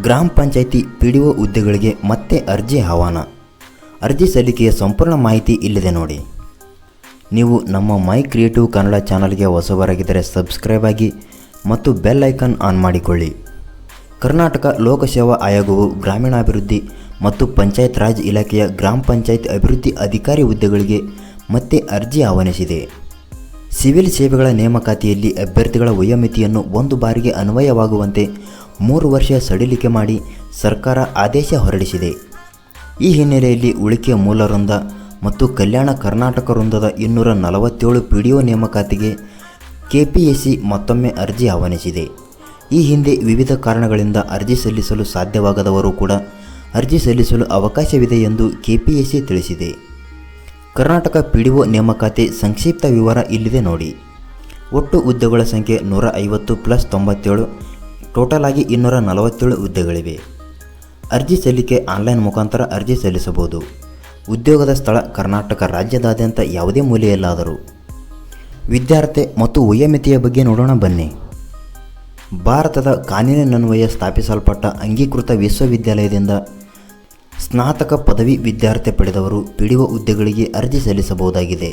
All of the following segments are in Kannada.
ಗ್ರಾಮ ಪಂಚಾಯಿತಿ ಪಿ ಡಿ ಒ ಹುದ್ದೆಗಳಿಗೆ ಮತ್ತೆ ಅರ್ಜಿ ಆಹ್ವಾನ. ಅರ್ಜಿ ಸಲ್ಲಿಕೆಯ ಸಂಪೂರ್ಣ ಮಾಹಿತಿ ಇಲ್ಲಿದೆ ನೋಡಿ. ನೀವು ನಮ್ಮ ಮೈ ಕ್ರಿಯೇಟಿವ್ ಕನ್ನಡ ಚಾನಲ್ಗೆ ಹೊಸಬರಾಗಿದ್ದರೆ ಸಬ್ಸ್ಕ್ರೈಬ್ ಆಗಿ ಮತ್ತು ಬೆಲ್ ಐಕಾನ್ ಆನ್ ಮಾಡಿಕೊಳ್ಳಿ. ಕರ್ನಾಟಕ ಲೋಕಸೇವಾ ಆಯೋಗವು ಗ್ರಾಮೀಣಾಭಿವೃದ್ಧಿ ಮತ್ತು ಪಂಚಾಯತ್ ರಾಜ್ ಇಲಾಖೆಯ ಗ್ರಾಮ ಪಂಚಾಯತ್ ಅಭಿವೃದ್ಧಿ ಅಧಿಕಾರಿ ಹುದ್ದೆಗಳಿಗೆ ಮತ್ತೆ ಅರ್ಜಿ ಆಹ್ವಾನಿಸಿದೆ. ಸಿವಿಲ್ ಸೇವೆಗಳ ನೇಮಕಾತಿಯಲ್ಲಿ ಅಭ್ಯರ್ಥಿಗಳ ವಯೋಮಿತಿಯನ್ನು ಒಂದು ಬಾರಿಗೆ ಅನ್ವಯವಾಗುವಂತೆ ಮೂರು ವರ್ಷ ಸಡಿಲಿಕೆ ಮಾಡಿ ಸರ್ಕಾರ ಆದೇಶ ಹೊರಡಿಸಿದೆ. ಈ ಹಿನ್ನೆಲೆಯಲ್ಲಿ ಉಳಿಕೆ ಮೂಲ ವೃಂದ ಮತ್ತು ಕಲ್ಯಾಣ ಕರ್ನಾಟಕ ವೃಂದದ ಇನ್ನೂರ ನಲವತ್ತೇಳು ಪಿ ಡಿ ಒ ನೇಮಕಾತಿಗೆ ಕೆಪಿಎಸ್ಸಿ ಮತ್ತೊಮ್ಮೆ ಅರ್ಜಿ ಆಹ್ವಾನಿಸಿದೆ. ಈ ಹಿಂದೆ ವಿವಿಧ ಕಾರಣಗಳಿಂದ ಅರ್ಜಿ ಸಲ್ಲಿಸಲು ಸಾಧ್ಯವಾಗದವರು ಕೂಡ ಅರ್ಜಿ ಸಲ್ಲಿಸಲು ಅವಕಾಶವಿದೆ ಎಂದು ಕೆಪಿಎಸ್ಸಿ ತಿಳಿಸಿದೆ. ಕರ್ನಾಟಕ ಪಿ ಡಿ ಒ ನೇಮಕಾತಿ ಸಂಕ್ಷಿಪ್ತ ವಿವರ ಇಲ್ಲಿದೆ ನೋಡಿ. ಒಟ್ಟು ಹುದ್ದೆಗಳ ಸಂಖ್ಯೆ ನೂರ ಐವತ್ತು ಪ್ಲಸ್ ತೊಂಬತ್ತೇಳು, ಟೋಟಲ್ ಆಗಿ ಇನ್ನೂರ ನಲವತ್ತೇಳು ಹುದ್ದೆಗಳಿವೆ ಅರ್ಜಿ ಸಲ್ಲಿಕೆ ಆನ್ಲೈನ್ ಮುಖಾಂತರ ಅರ್ಜಿ ಸಲ್ಲಿಸಬಹುದು. ಉದ್ಯೋಗದ ಸ್ಥಳ ಕರ್ನಾಟಕ ರಾಜ್ಯದಾದ್ಯಂತ ಯಾವುದೇ ಮೂಲೆಯಲ್ಲಾದರೂ. ವಿದ್ಯಾರ್ಥಿ ಮತ್ತು ವಯೋಮಿತಿಯ ಬಗ್ಗೆ ನೋಡೋಣ ಬನ್ನಿ. ಭಾರತದ ಕಾನೂನಿನನ್ವಯ ಸ್ಥಾಪಿಸಲ್ಪಟ್ಟ ಅಂಗೀಕೃತ ವಿಶ್ವವಿದ್ಯಾಲಯದಿಂದ ಸ್ನಾತಕ ಪದವಿ ವಿದ್ಯಾರ್ಥಿ ಪಡೆದವರು ಪಿಡಿಒ ಹುದ್ದೆಗಳಿಗೆ ಅರ್ಜಿ ಸಲ್ಲಿಸಬಹುದಾಗಿದೆ.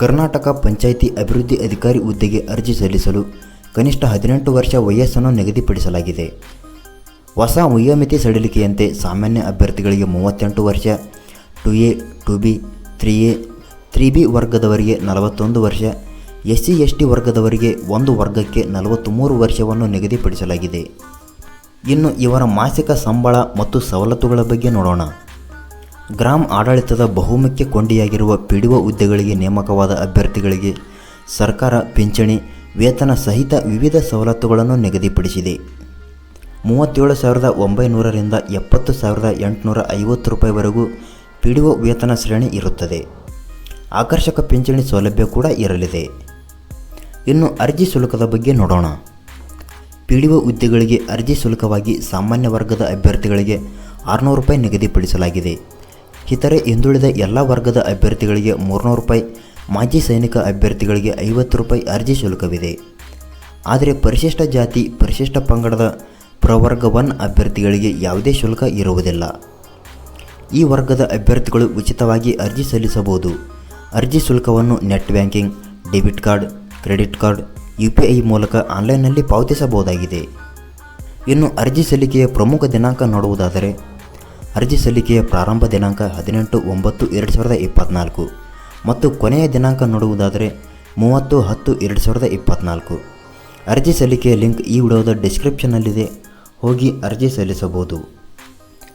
ಕರ್ನಾಟಕ ಪಂಚಾಯಿತಿ ಅಭಿವೃದ್ಧಿ ಅಧಿಕಾರಿ ಹುದ್ದೆಗೆ ಅರ್ಜಿ ಸಲ್ಲಿಸಲು ಕನಿಷ್ಠ ಹದಿನೆಂಟು ವರ್ಷ ವಯಸ್ಸನ್ನು ನಿಗದಿಪಡಿಸಲಾಗಿದೆ. ಹೊಸ ವಯೋಮಿತಿ ಸಡಿಲಿಕೆಯಂತೆ ಸಾಮಾನ್ಯ ಅಭ್ಯರ್ಥಿಗಳಿಗೆ ಮೂವತ್ತೆಂಟು ವರ್ಷ, two A, two B, three A, three B ವರ್ಗದವರಿಗೆ ನಲವತ್ತೊಂದು ವರ್ಷ ಎಸ್ ಸಿ ಎಸ್ ಟಿ ವರ್ಗದವರಿಗೆ ಒಂದು ವರ್ಗಕ್ಕೆ ನಲವತ್ತ್ಮೂರು ವರ್ಷವನ್ನು ನಿಗದಿಪಡಿಸಲಾಗಿದೆ. ಇನ್ನು ಇವರ ಮಾಸಿಕ ಸಂಬಳ ಮತ್ತು ಸವಲತ್ತುಗಳ ಬಗ್ಗೆ ನೋಡೋಣ. ಗ್ರಾಮ ಆಡಳಿತದ ಬಹುಮುಖ್ಯ ಕೊಂಡಿಯಾಗಿರುವ ಪಿಡಿಒ ಹುದ್ದೆಗಳಿಗೆ ನೇಮಕವಾದ ಅಭ್ಯರ್ಥಿಗಳಿಗೆ ಸರ್ಕಾರ ಪಿಂಚಣಿ, ವೇತನ ಸಹಿತ ವಿವಿಧ ಸವಲತ್ತುಗಳನ್ನು ನಿಗದಿಪಡಿಸಿದೆ. ಮೂವತ್ತೇಳು ಸಾವಿರದ ಒಂಬೈನೂರರಿಂದ ಎಪ್ಪತ್ತು ಸಾವಿರದ ಎಂಟುನೂರ ಐವತ್ತು ರೂಪಾಯಿವರೆಗೂ ಪಿಡಿಒ ವೇತನ ಶ್ರೇಣಿ ಇರುತ್ತದೆ. ಆಕರ್ಷಕ ಪಿಂಚಣಿ ಸೌಲಭ್ಯ ಕೂಡ ಇರಲಿದೆ. ಇನ್ನು ಅರ್ಜಿ ಶುಲ್ಕದ ಬಗ್ಗೆ ನೋಡೋಣ. ಪಿ ಡಿ ಒ ಹುದ್ದೆಗಳಿಗೆ ಅರ್ಜಿ ಶುಲ್ಕವಾಗಿ ಸಾಮಾನ್ಯ ವರ್ಗದ ಅಭ್ಯರ್ಥಿಗಳಿಗೆ ಆರುನೂರು ರೂಪಾಯಿ ನಿಗದಿಪಡಿಸಲಾಗಿದೆ. ಇತರೆ ಹಿಂದುಳಿದ ಎಲ್ಲ ವರ್ಗದ ಅಭ್ಯರ್ಥಿಗಳಿಗೆ ಮೂರುನೂರು ರೂಪಾಯಿ, ಮಾಜಿ ಸೈನಿಕ ಅಭ್ಯರ್ಥಿಗಳಿಗೆ ಐವತ್ತು ರೂಪಾಯಿ ಅರ್ಜಿ ಶುಲ್ಕವಿದೆ. ಆದರೆ ಪರಿಶಿಷ್ಟ ಜಾತಿ, ಪರಿಶಿಷ್ಟ ಪಂಗಡದ ಪ್ರವರ್ಗ ಒನ್ ಅಭ್ಯರ್ಥಿಗಳಿಗೆ ಯಾವುದೇ ಶುಲ್ಕ ಇರುವುದಿಲ್ಲ. ಈ ವರ್ಗದ ಅಭ್ಯರ್ಥಿಗಳು ಉಚಿತವಾಗಿ ಅರ್ಜಿ ಸಲ್ಲಿಸಬಹುದು. ಅರ್ಜಿ ಶುಲ್ಕವನ್ನು net banking, debit card, credit card U P I ಮೂಲಕ ಆನ್ಲೈನ್ನಲ್ಲಿ ಪಾವತಿಸಬಹುದಾಗಿದೆ. ಇನ್ನು ಅರ್ಜಿ ಸಲ್ಲಿಕೆಯ ಪ್ರಮುಖ ದಿನಾಂಕ ನೋಡುವುದಾದರೆ, ಅರ್ಜಿ ಸಲ್ಲಿಕೆಯ ಪ್ರಾರಂಭ ದಿನಾಂಕ ಹದಿನೆಂಟು ಒಂಬತ್ತು, ಎರಡು ಸಾವಿರದ ಇಪ್ಪತ್ತ್ನಾಲ್ಕು ಮತ್ತು ಕೊನೆಯ ದಿನಾಂಕ ನೋಡುವುದಾದರೆ, ಮೂವತ್ತು ಹತ್ತು, ಎರಡು ಸಾವಿರದ ಇಪ್ಪತ್ತ್ನಾಲ್ಕು ಅರ್ಜಿ ಸಲ್ಲಿಕೆಯ ಲಿಂಕ್ ಈ ವಿಡಿಯೋದ ಡಿಸ್ಕ್ರಿಪ್ಷನ್ನಲ್ಲಿದೆ. ಹೋಗಿ ಅರ್ಜಿ ಸಲ್ಲಿಸಬಹುದು.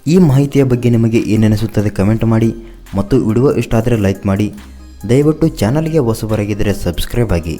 ಈ ಮಾಹಿತಿಯ ಬಗ್ಗೆ ನಿಮಗೆ ಏನೆನಿಸುತ್ತದೆ ಕಮೆಂಟ್ ಮಾಡಿ ಮತ್ತು ವಿಡಿಯೋ ಇಷ್ಟ ಆದರೆ ಲೈಕ್ ಮಾಡಿ. ದಯವಿಟ್ಟು ಚಾನಲ್ಗೆ ಹೊಸಬರಾಗಿದ್ದರೆ ಸಬ್ಸ್ಕ್ರೈಬ್ ಆಗಿ.